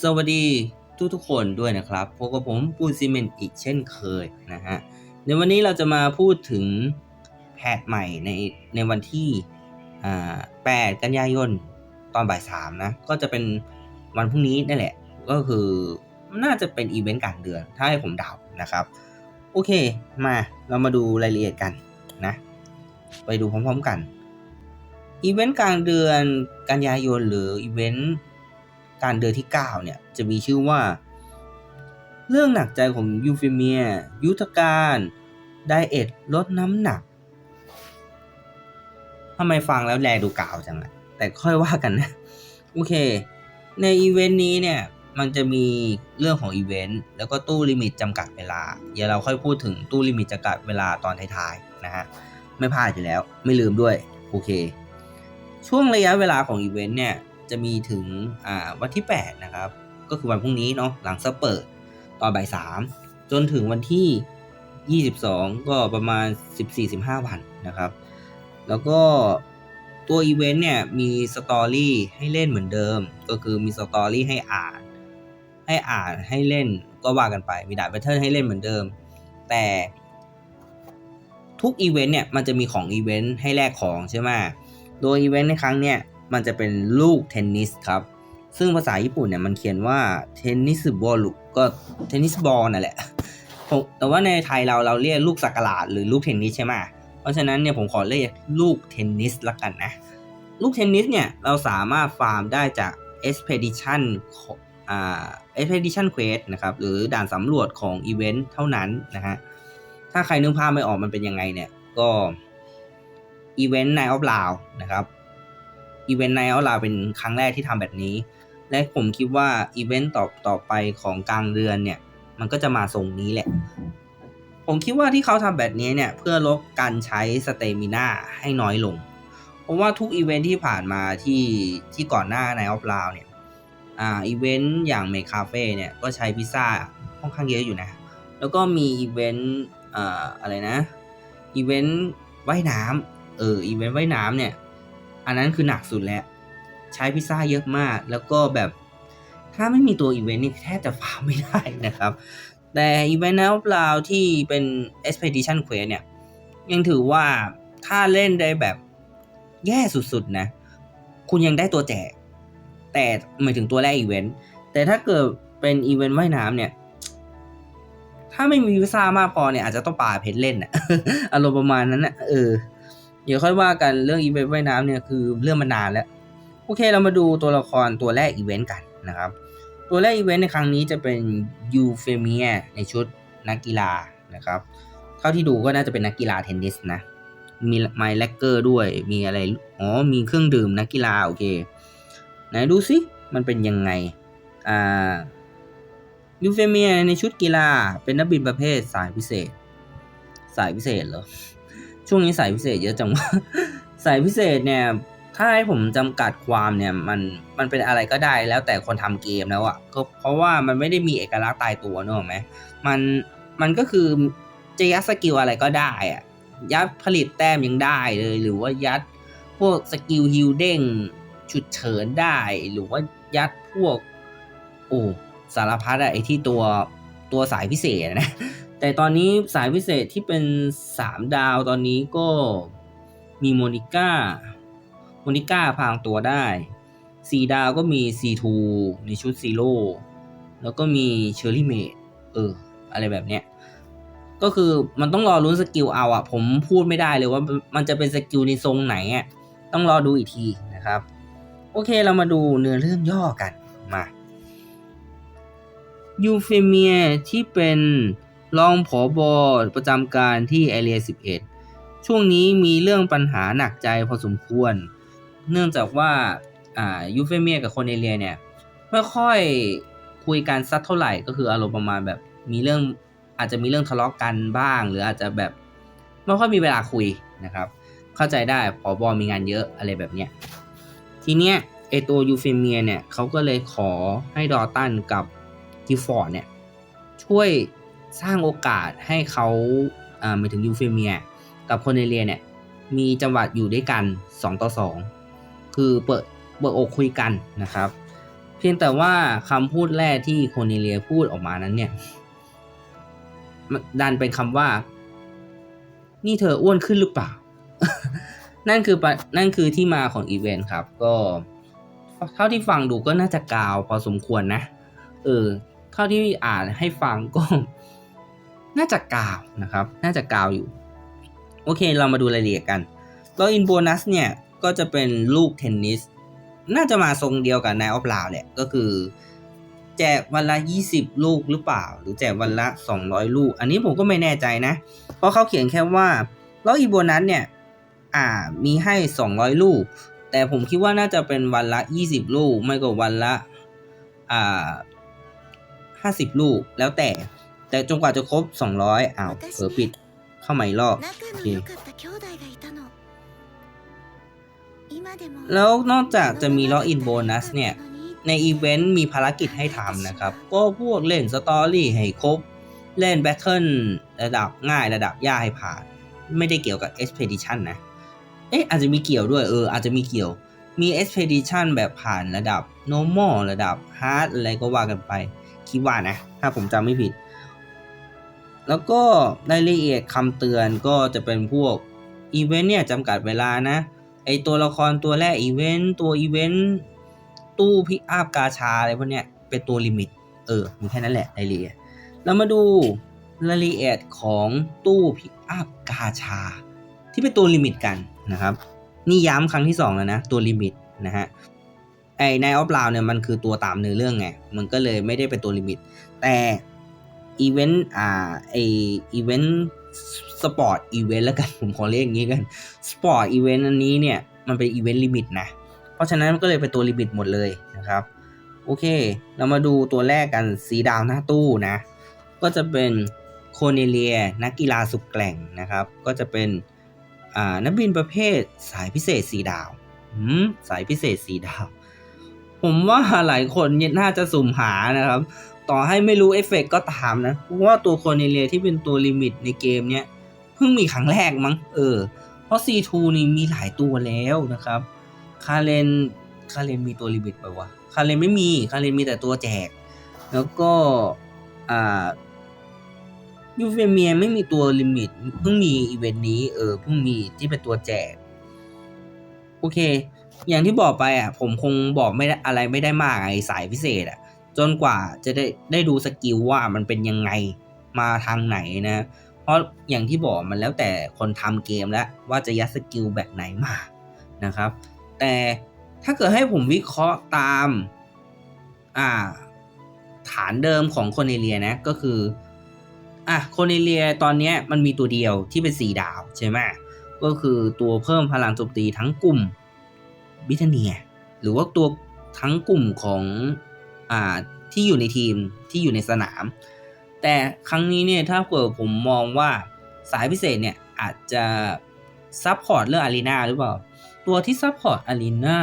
สวัสดีทุกทุกๆคนด้วยนะครับพบกับผมปูนซีเมนต์อีกเช่นเคยนะฮะในวันนี้เราจะมาพูดถึงแพทใหม่ในในวันที่8กันยายนตอนบ่ายสามนะ ก็จะเป็นวันพรุ่งนี้นั่นแหละ ก็คือน่าจะเป็นอีเวนต์กลางเดือน ถ้าให้ผมเดานะครับ โอเคมาเรามาดูรายละเอียดกันนะ ไปดูพร้อมๆกันอีเวนต์กลางเดือนกันยายนหรืออีเวนต์ การเดือนที่ 9 เนี่ย จะมีชื่อว่า เรื่องหนักใจของยูฟิเมีย ยุทธการไดเอทลดน้ำหนักทำไมฟังแล้วแลดูกล่าวจังอะแต่ค่อยว่ากันนะ โอเค ในอีเวนต์นี้เนี่ย มันจะมีเรื่องของอีเวนต์แล้วก็ตู้ลิมิตจำกัดเวลา เดี๋ยวเราค่อยพูดถึงตู้ลิมิตจำกัดเวลาตอนท้ายๆนะฮะ ไม่พลาดอยู่แล้ว ไม่ลืมด้วย โอเค ช่วงระยะเวลาของอีเวนต์เนี่ย จะมีถึงวันที่ 8 นะครับ ก็คือวันพรุ่งนี้เนาะหลังเซอร์เปิดตอนบ่ายสามจนถึงวันที่ 22 ก็ประมาณ 14-15 วันนะครับ แล้วก็ตัวอีเวนต์เนี่ยมีสตอรี่ให้เล่นเหมือนเดิม ก็คือมีสตอรี่ให้อ่าน ให้อ่านให้เล่นก็ว่ากันไปมีดาบแพทเทิร์นให้เล่นเหมือนเดิม แต่ทุกอีเวนต์เนี่ยมันจะมีของอีเวนต์ให้แลกของใช่ไหมโดยอีเวนต์ในครั้งเนี่ย มันจะเป็นลูกเทนนิสครับ ซึ่งภาษาญี่ปุ่นเนี่ยมันเขียนว่าเทนนิสบอลลูกก็เทนนิสบอลนั่นแหละแต่ว่าในไทยเราเราเรียกลูกสักหลาดหรือลูกเทนนิสใช่ไหมเพราะฉะนั้นเนี่ยผมขอเรียกลูกเทนนิสละกันนะ ลูกเทนนิสเนี่ยเราสามารถฟาร์มได้จาก Expedition อ่า Expedition Quest นะครับหรือด่านสำรวจของอีเวนต์เท่านั้นนะฮะถ้าใครนึกภาพไม่ออกมันเป็นยังไงเนี่ยก็อีเวนต์ในออฟลาวนะครับ อีเวนต์ในออฟลาเป็นครั้งแรกที่ทำแบบนี้ และผมคิดว่าอีเวนต์ต่อต่อไปของกลางเดือนเนี่ย มันก็จะมาทรงนี้แหละ ผมคิดว่าที่เขาทำแบบนี้เนี่ย เพื่อลดการใช้สเตมิน่าให้น้อยลง เพราะว่าทุกอีเวนต์ที่ผ่านมาที่ที่ก่อนหน้าในออฟลาวเนี่ยอ่าอีเวนต์อย่างเมคาเฟ่เนี่ยก็ใช้พิซซ่าค่อนข้างเยอะอยู่นะ แล้วก็มีอีเวนต์อ่าอะไรนะอีเวนต์ว่ายน้ำเอออีเวนต์ว่ายน้ำเนี่ย อันนั้นคือหนักสุดแล้ว ใช้พิซซ่าเยอะมาก แล้วก็แบบถ้าไม่มีตัวอีเวนต์นี่แทบจะฟาร์มไม่ได้นะครับ แต่อีเวนต์แล้วเปล่าที่เป็น Expedition Quest เนี่ย ยังถือว่าถ้าเล่นได้แบบแย่สุดๆนะ คุณยังได้ตัวแจก แต่หมายถึงตัวแรกอีเวนต์แต่ถ้าเกิดเป็นอีเวนต์ว่ายน้ำเนี่ย ถ้าไม่มีวีซ่ามากพอเนี่ยอาจจะต้องป่าเพชรเล่นอะอารมณ์ประมาณนั้นนะเออ เดี๋ยวค่อยว่ากันเรื่องอีเวนต์ว่ายน้ำเนี่ยคือเรื่องมานานแล้ว โอเคเรามาดูตัวละครตัวแรกอีเวนต์กันนะครับ ตัวแรกอีเวนต์ในครั้งนี้จะเป็นยูเฟเมียในชุดนักกีฬานะครับ เท่าที่ดูก็น่าจะเป็นนักกีฬาเทนนิสนะ มีไมล์แลกเกอร์ด้วย มีอะไร อ๋อ มีเครื่องดื่มนักกีฬาโอเค ไหนดูสิ มันเป็นยังไง อ่ายูเฟเมียในชุดกีฬาเป็นนักบินประเภทสายพิเศษ สายพิเศษเหรอ ช่วงนี้สายพิเศษเยอะจังวะสายพิเศษเนี่ย ถ้าให้ผมจำกัดความเนี่ยมันมันเป็นอะไรก็ได้แล้วแต่คนทำเกมแล้วอะ่ะก็เพราะว่ามันไม่ได้มีเอกลักษณ์ตายตัวเนอะไหมมันมันก็คือจะยัดสกิลอะไรก็ได้อะ่ะยัดผลิตแต้มยังได้เลย หรือว่ายัดพวกสกิลฮิลเด้งฉุดเฉินได้ หรือว่ายัดพวกโอ้สารพัดอะไอที่ตัวตัวสายพิเศษนะ แต่ตอนนี้สายพิเศษที่เป็น 3 ดาวตอนนี้ก็มีโมนิก้า โมนิก้าพรางตัวได้ 4 ดาวก็มี C2 ในชุดซีโร่แล้วก็มีเชอร์รี่เมดเออ อะไรแบบเนี้ย ก็คือมันต้องรอลุ้นสกิลเอาอะผมพูดไม่ได้เลยว่ามันจะเป็นสกิลในทรงไหนอะต้องรอดูอีกทีนะครับ โอเคเรามาดูเนื้อเรื่องย่อกันมายูเฟเมียที่เป็น รองผอบอประจำการที่แอเรีย11 ช่วงนี้มีเรื่องปัญหาหนักใจพอสมควร เนื่องจากว่าายูเฟเมียกับคนเอเรียเนี่ยไม่ค่อยคุยกันสักเท่าไหร่ก็คืออารมณ์ประมาณแบบมีเรื่องอาจจะมีเรื่องทะเลาะกันบ้าง หรืออาจจะแบบไม่ค่อยมีเวลาคุยนะครับ เข้าใจได้ผอบอมีงานเยอะอะไรแบบเนี้ยทีเนี้ยไอตัวยูเฟเมียเนี่ยเขาก็เลยขอให้ดอตันกับกิฟฟอร์ดเนี่ยช่วย สร้างโอกาสให้เขาอ่าหมายถึงยูเฟเมีย กับคนเอเรียเนี่ย มีจังหวัดอยู่ด้วยกัน 2 ต่อ 2 คือเปิดเปิดอกคุยกันนะครับพพียงแต่ว่าคำพูดแรกที่โคเนเลียพูดออกมานั้นเนี่ยดันเป็นคำว่า นี่เธออ้วนขึ้นหรือเปล่า นั่นคือนั่นคือที่มาของอีเวนต์ครับ ก็เท่าที่ฟังดูก็น่าจะกาวพอสมควรนะ เออ เท่าที่อ่านให้ฟังก็ น่าจะกาวนะครับ น่าจะกาวอยู่ โอเค เรามาดูรายละเอียดกันแล้วอินโบนัสเนี่ย ก็จะเป็นลูกเทนนิส น่าจะมาทรงเดียวกับนายออฟลาวแหละ ก็คือ แจกวันละ 20 ลูกหรือเปล่า หรือแจกวันละ 200 ลูก อันนี้ผมก็ไม่แน่ใจนะ เพราะเขาเขียนแค่ว่าแล้วอีโบนัสเนี่ย อ่า มีให้ 200 ลูก แต่ผมคิดว่าน่าจะเป็นวันละ 20 ลูก ไม่ก็วันละ อ่า 50 ลูก แล้วแต่ แต่จนกว่าจะครบ 200อ้าวเผลอปิดเข้าใหม่รอบโอเคแล้วนอกจากจะมีล็อกอินโบนัสเนี่ย ในอีเวนต์มีภารกิจให้ทำนะครับ ก็พวกเล่นสตอรี่ให้ครบ เล่นแบทเทิลระดับง่ายระดับยากให้ผ่าน ไม่ได้เกี่ยวกับ Expedition นะ เอ๊ะอาจจะมีเกี่ยวด้วยเอออาจจะมีเกี่ยว มี Expedition แบบผ่านระดับ Normal ระดับ Hard อะไรก็ว่ากันไป คิดว่านะ ถ้าผมจำไม่ผิด แล้วก็รายละเอียดคำเตือนก็จะเป็นพวกอีเวนต์เนี่ยจำกัดเวลานะ ไอตัวละครตัวแรกอีเวนต์ตัวอีเวนต์ตู้พิอัพกาชาอะไรพวกเนี้ยเป็นตัวลิมิต เออมีแค่นั้นแหละรายละเอียดเรามาดูรายละเอียดของตู้พิอัพกาชา ที่เป็นตัวลิมิตกันนะครับนี่ย้ำครั้งที่สองแล้วนะ ตัวลิมิตนะฮะไอในออฟลาวเนี่ยมันคือตัวตามเนื้อเรื่องไงมันก็เลยไม่ได้เป็นตัวลิมิต แต่ อีเวนต์อ่าไออีเวนต์สปอร์ตอีเวนต์แล้วกัน ผมขอเรียกอย่างนี้กันสปอร์ตอีเวนต์อันนี้เนี่ย มันเป็นอีเวนต์ลิมิตนะ เพราะฉะนั้นมันก็เลยเป็นตัวลิมิตหมดเลยนะครับ โอเค เรามาดูตัวแรกกันสีดาวหน้าตู้นะ ก็จะเป็นโคเนเลียนักกีฬาสุดแกร่งนะครับ ก็จะเป็นอ่านักบินประเภทสายพิเศษสีดาวหืมสายพิเศษสีดาว ผมว่าหลายคนน่าจะสุ่มหานะครับ ต่อให้ไม่รู้เอฟเฟกต์ก็ตามนะ เพราะว่าตัวโคเนเลียที่เป็นตัวลิมิตในเกมเนี้ยเพิ่งมีครั้งแรกมั้งเออ เพราะ C2 นี่มีหลายตัวแล้วนะครับ คาเลน คาเลนมีตัวลิมิตไปวะ คาเลนไม่มี คาเลนมีแต่ตัวแจก แล้วก็ อ่า ยูเฟเมียไม่มีตัวลิมิต เพิ่งมีอีเวนต์นี้ เออ เพิ่งมีที่เป็นตัวแจก โอเค อย่างที่บอกไปอะ ผมคงบอกไม่อะไรไม่ได้มากไอ้สายพิเศษอะ จนกว่าจะได้ได้ดูสกิลว่ามันเป็นยังไงมาทางไหนนะ เพราะอย่างที่บอกมันแล้วแต่คนทำเกมแล้วว่าจะยัดสกิลแบบไหนมานะครับ แต่ถ้าเกิดให้ผมวิเคราะห์ตามอ่าฐานเดิมของโคเนเลียนะก็คืออะโคเนเลียตอนนี้มันมีตัวเดียวที่เป็นสีดาวใช่ไหมก็คือตัวเพิ่มพลังโจมตีทั้งกลุ่มบิทเนีย หรือว่าตัวทั้งกลุ่มของ ที่อยู่ในทีมที่อยู่ในสนาม แต่ครั้งนี้เนี่ยถ้าเกิดผมมองว่าสายพิเศษเนี่ยอาจจะซับพอร์ตเรื่องอารีนาหรือเปล่า ตัวที่ซับพอร์ตอารีนา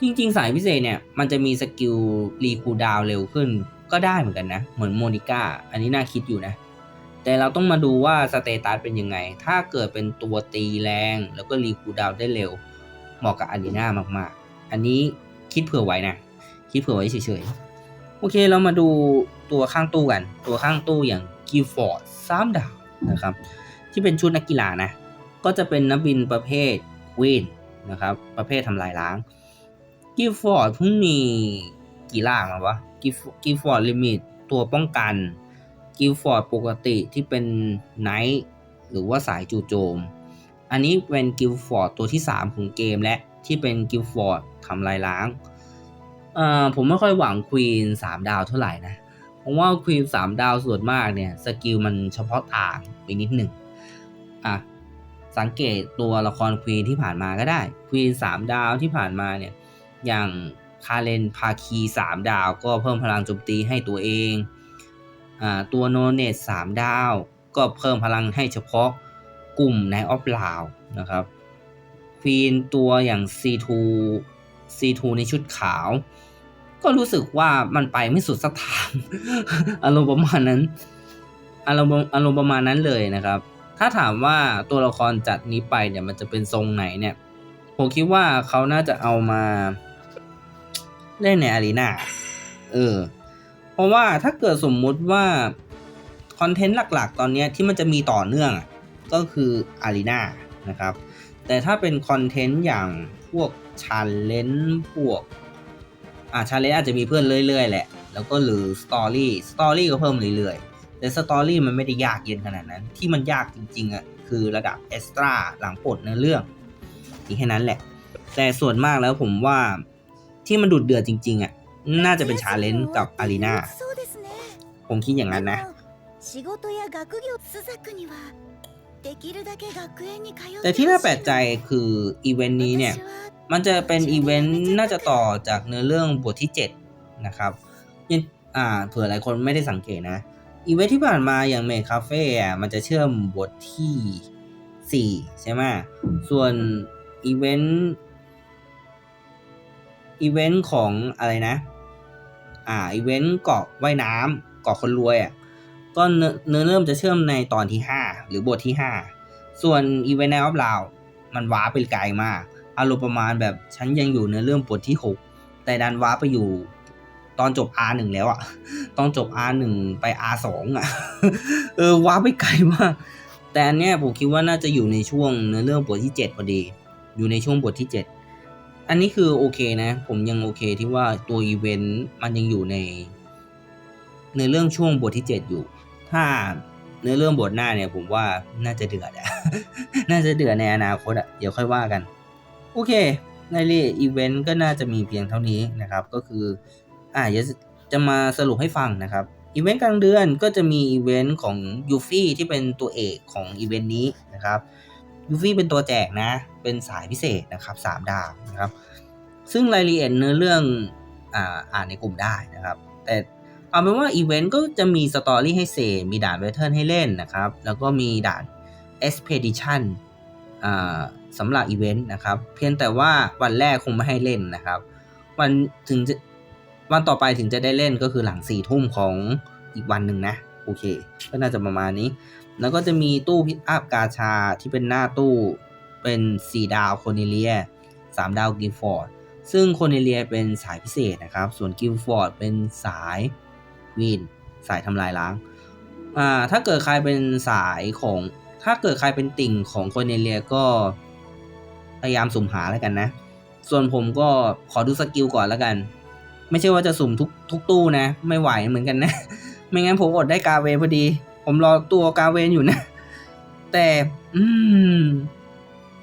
จริงๆ สายพิเศษเนี่ยมันจะมีสกิลรีคูดาวเร็วขึ้นก็ได้เหมือนกันนะ เหมือนโมนิก้าอันนี้น่าคิดอยู่นะ แต่เราต้องมาดูว่าสเตตัสเป็นยังไง ถ้าเกิดเป็นตัวตีแรง แล้วก็รีคูดาวได้เร็ว เหมาะกับอารีนามากๆ อันนี้คิดเผื่อไว้นะ คิดเผื่อไว้เฉยๆ โอเคเรามาดูตัวข้างตู้กัน ตัวข้างตู้อย่างกิฟฟอร์ดสามดาวนะครับ ที่เป็นชุดนักกีฬานะ ก็จะเป็นนักบินประเภทควีนนะครับ ประเภททำลายล้าง กิฟฟอร์ดเพิ่งมีกี่ล่างแล้ววะ กิฟฟอร์ดลิมิตตัวป้องกัน กิฟฟอร์ดปกติที่เป็นไนท์หรือว่าสายจู่โจม อันนี้เป็นกิลฟอร์ดตัวที่ 3 ของเกมและที่เป็นกิลฟอร์ดทำลายล้าง เอ่อผมไม่ค่อยหวังควีน3ดาวเท่าไหร่นะเพราะว่าควีน3ดาวส่วนมากเนี่ยสกิลมันเฉพาะทางไปนิดหนึ่งอะสังเกตตัวละครควีนที่ผ่านมาก็ได้ควีน3ดาวที่ผ่านมาเนี่ยอย่างคาเรนพาคี3ดาวก็เพิ่มพลังโจมตีให้ตัวเองอ่าตัวโนเนต3ดาว ก็เพิ่มพลังให้เฉพาะกลุ่มในออฟลาวนะครับควีนตัวอย่าง C2 C2 ในชุดขาว ก็รู้สึกว่ามันไปไม่สุดสักทาง อารมณ์ประมาณนั้น อารมณ์อารมณ์ประมาณนั้นเลยนะครับ ถ้าถามว่าตัวละครจัดนี้ไปเนี่ยมันจะเป็นทรงไหนเนี่ย ผมคิดว่าเขาน่าจะเอามา เล่นในอารีนาเออ เพราะว่าถ้าเกิดสมมุติว่าคอนเทนต์หลักๆ ตอนนี้ที่มันจะมีต่อเนื่องก็คืออารีนานะครับ แต่ถ้าเป็นคอนเทนต์อย่างพวก ชาเลนจ์พวกอ่าชาเลนจ์อาจจะมีเพื่อนเรื่อยๆแหละ แล้วก็หรือสตอรี่สตอรี่ก็เพิ่มเรื่อยๆ แต่สตอรี่มันไม่ได้ยากเย็นขนาดนั้น ที่มันยากจริงๆอะคือระดับเอสตราหลังปลดเนื้อเรื่องอีแค่นั้นแหละ แต่ส่วนมากแล้วผมว่าที่มันดุดเดือดจริง ๆอะน่าจะเป็นชาเลนจ์กับอารีนาผมคิดอย่างนั้นนะแต่ที่น่าแปลกใจคืออีเวนต์นี้เนี่ย มันจะเป็นอีเวนต์น่าจะต่อจากเนื้อเรื่องบทที่ 7 นะครับยังอ่าเผื่อหลายคนไม่ได้สังเกตนะอีเวนต์ที่ผ่านมาอย่างเมคคาเฟ่อะมันจะเชื่อมบทที่ 4 ใช่ไหมส่วนอีเวนต์อีเวนต์ของอะไรนะ อ่าอีเวนต์เกาะว่ายน้ำเกาะคนรวยอะก็เนื้อเนื้อเริ่มจะเชื่อมในตอนที่ 5 หรือบทที่ 5 ส่วนอีเวนต์ในออฟลาวมันว้าไปไกลมาก อารมณ์ประมาณแบบฉันยังอยู่ในเรื่องบทที่ 6 แต่ดันว้าไปอยู่ตอนจบ R1 แล้วอะตอนจบ R1 ไป R2 อะเออว้าไปไกลมาก แต่อันเนี้ยผมคิดว่าน่าจะอยู่ในช่วงเนื้อเรื่องบทที่ 7พอดี อยู่ในช่วงบทที่ 7 อันนี้คือโอเคนะ ผมยังโอเคที่ว่าตัวอีเวนต์มันยังอยู่ใน ในเรื่องช่วงบทที่ 7 อยู่ ถ้าเนื้อเรื่องบทหน้าเนี่ยผมว่าน่าจะเดือดอะน่าจะเดือดในอนาคตอะเดี๋ยวค่อยว่ากัน โอเค ในเรื่องอีเวนต์ก็น่าจะมีเพียงเท่านี้นะครับ ก็คืออ่าจะมาสรุปให้ฟังนะครับอีเวนต์กลางเดือนก็จะมีอีเวนต์ของยูฟี่ที่เป็นตัวเอกของอีเวนต์นี้นะครับยูฟี่เป็นตัวแจกนะ เป็นสายพิเศษนะครับสามดาวนะครับ ซึ่งรายละเอียดเนื้อเรื่องอ่าอ่านในกลุ่มได้นะครับ แต่เอาเป็นว่าอีเวนต์ก็จะมีสตอรี่ให้เสพมีด่านเวทเทิร์นให้เล่นนะครับ แล้วก็มีด่าน Expedition อ่า สำหรับอีเวนต์นะครับ เพียงแต่ว่าวันแรกคงไม่ให้เล่นนะครับ วันถึงจะวันต่อไปถึงจะได้เล่นก็คือหลังสี่ทุ่มของอีกวันหนึ่งนะ โอเค ก็น่าจะประมาณนี้ แล้วก็จะมีตู้พิกอัพกาชาที่เป็นหน้าตู้เป็น 4 ดาวโคเนเลีย3ดาวกิลฟอร์ดซึ่งโคเนเลียเป็นสายพิเศษนะครับ ส่วนกิลฟอร์ดเป็นสายวีนสายทำลายล้างอ่าถ้าเกิดใครเป็นสายของถ้าเกิดใครเป็นติ่งของโคเนเลียก็ พยายามสุ่มหาแล้วกันนะ ส่วนผมก็ขอดูสกิลก่อนแล้วกัน ไม่ใช่ว่าจะสุ่มทุกทุกตู้นะ ไม่ไหวเหมือนกันนะ ไม่งั้นผมอดได้กาเวนพอดี ผมรอตัวกาเวนอยู่นะ แต่อืม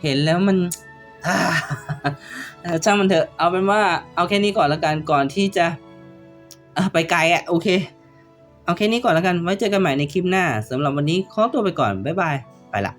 เห็นแล้วมันช่างมันเถอะ เอาเป็นว่าเอาแค่นี้ก่อนแล้วกันก่อนที่จะไปไกลอะโอเค เอาแค่นี้ก่อนแล้วกัน ไว้เจอกันใหม่ในคลิปหน้าสำหรับวันนี้ขอตัวไปก่อน บ๊ายบาย ไปละ